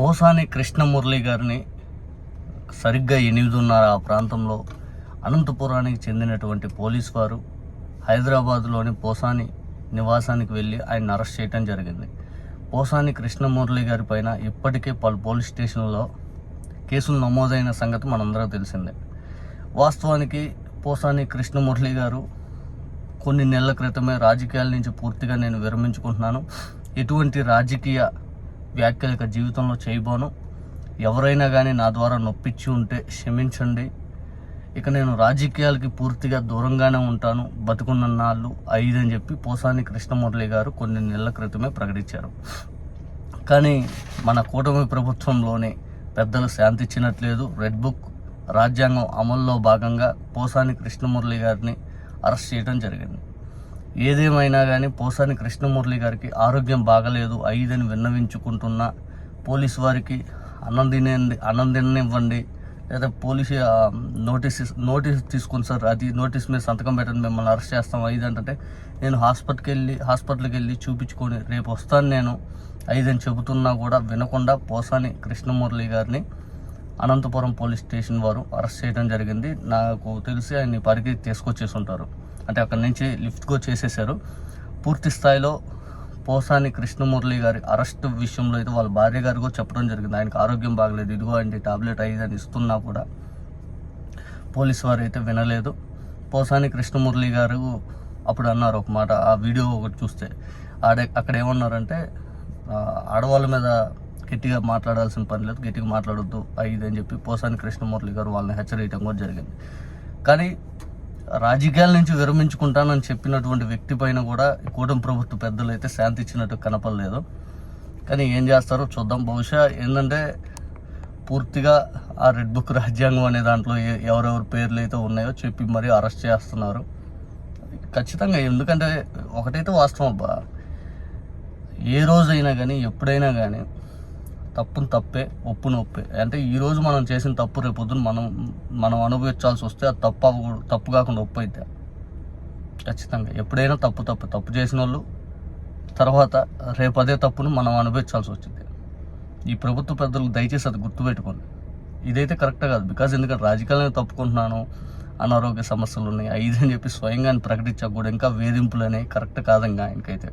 పోసాని కృష్ణమురళి గారిని సరిగ్గా ఎనిమిదిన్నర ఆ ప్రాంతంలో అనంతపురానికి చెందినటువంటి పోలీస్ వారు హైదరాబాద్లోని పోసాని నివాసానికి వెళ్ళి ఆయన అరెస్ట్ చేయడం జరిగింది. పోసాని కృష్ణమురళి గారి పైన ఇప్పటికే పలు పోలీస్ స్టేషన్లో కేసులు నమోదైన సంగతి మనందరూ తెలిసిందే. వాస్తవానికి పోసాని కృష్ణమురళి గారు కొన్ని నెలల క్రితమే రాజకీయాల నుంచి పూర్తిగా నేను విరమించుకుంటున్నాను. ఎటువంటి రాజకీయ వ్యాఖ్యలు ఇక జీవితంలో చేయబోను. ఎవరైనా కానీ నా ద్వారా నొప్పించి ఉంటే క్షమించండి. ఇక నేను రాజకీయాలకి పూర్తిగా దూరంగానే ఉంటాను. బతుకున్న నాళ్ళు ఐదు అని చెప్పి పోసాని కృష్ణమురళి గారు కొన్ని నెలల క్రితమే ప్రకటించారు. కానీ మన కూటమి ప్రభుత్వంలోనే పెద్దలు శాంతి ఇచ్చినట్లేదు. రెడ్ బుక్ రాజ్యాంగం అమల్లో భాగంగా పోసాని కృష్ణమురళి గారిని అరెస్ట్ చేయడం జరిగింది. ఏదేమైనా కానీ పోసాని కృష్ణమురళి గారికి ఆరోగ్యం బాగలేదు ఐదని విన్నవించుకుంటున్న పోలీసు వారికి అన్నం అన్నందినివ్వండి లేదా పోలీసు నోటీస్ నోటీస్ తీసుకుని సార్ అది నోటీస్ మీద సంతకం పెట్టండి మిమ్మల్ని అరెస్ట్ చేస్తాం. ఐదు అంటే నేను హాస్పిటల్కి వెళ్ళి హాస్పిటల్కి వెళ్ళి చూపించుకొని రేపు వస్తాను నేను. ఐదని చెబుతున్నా కూడా వినకుండా పోసాని కృష్ణమురళి గారిని అనంతపురం పోలీస్ స్టేషన్ వారు అరెస్ట్ చేయడం జరిగింది. నాకు తెలిసి ఆయన్ని పరిగి తీసుకొచ్చేసి ఉంటారు. అంటే అక్కడి నుంచి లిఫ్ట్గా చేసేశారు పూర్తి స్థాయిలో పోసాని కృష్ణమురళి గారి అరెస్ట్ విషయంలో అయితే వాళ్ళ భార్య గారు కూడా చెప్పడం జరిగింది. ఆయనకు ఆరోగ్యం బాగలేదు. ఇదిగో అండి టాబ్లెట్ అయ్యిందని ఇస్తున్నా కూడా పోలీసు వారు అయితే వినలేదు. పోసాని కృష్ణమురళి గారు అప్పుడు అన్నారు ఒక మాట ఆ వీడియో ఒకటి చూస్తే. ఆడ అక్కడ ఏమన్నారంటే ఆడవాళ్ళ మీద గట్టిగా మాట్లాడాల్సిన పని లేదు గట్టిగా మాట్లాడొద్దు ఇది అని చెప్పి పోసాని కృష్ణమురళి గారు వాళ్ళని హెచ్చరించడం కూడా జరిగింది. కానీ రాజకీయాల నుంచి విరమించుకుంటానని చెప్పినటువంటి వ్యక్తి పైన కూడా కూటమి ప్రభుత్వ పెద్దలు అయితే శాంతి ఇచ్చినట్టు కనపడలేదు. కానీ ఏం చేస్తారో చూద్దాం. బహుశా ఏంటంటే పూర్తిగా ఆ రెడ్ బుక్ రాజ్యాంగం అనే దాంట్లో ఏ- ఎవరెవరి పేర్లు అయితే ఉన్నాయో చెప్పి మరీ అరెస్ట్ చేస్తున్నారు. ఖచ్చితంగా ఎందుకంటే ఒకటైతే వాస్తవం అబ్బా. ఏ రోజైనా కానీ ఎప్పుడైనా కానీ తప్పును తప్పే ఒప్పును ఒప్పే. అంటే ఈరోజు మనం చేసిన తప్పు రేపు పొద్దున్న మనం మనం అనుభవించాల్సి వస్తే అది తప్పు అవ్వకూడదు తప్పు కాకుండా ఒప్పు అయితే ఖచ్చితంగా. ఎప్పుడైనా తప్పు తప్పు. తప్పు చేసిన వాళ్ళు తర్వాత రేపు అదే తప్పును మనం అనుభవించాల్సి వచ్చింది ఈ ప్రభుత్వ పెద్దలు దయచేసి అది గుర్తుపెట్టుకోండి. ఇదైతే కరెక్ట్ కాదు. బికాజ్ ఎందుకంటే రాజకీయాలను తప్పుకుంటున్నాను అనారోగ్య సమస్యలు ఉన్నాయి ఐదు అని చెప్పి స్వయంగా ఆయన కూడా ఇంకా వేధింపులు అనేవి కరెక్ట్ కాదంగా ఆయనకైతే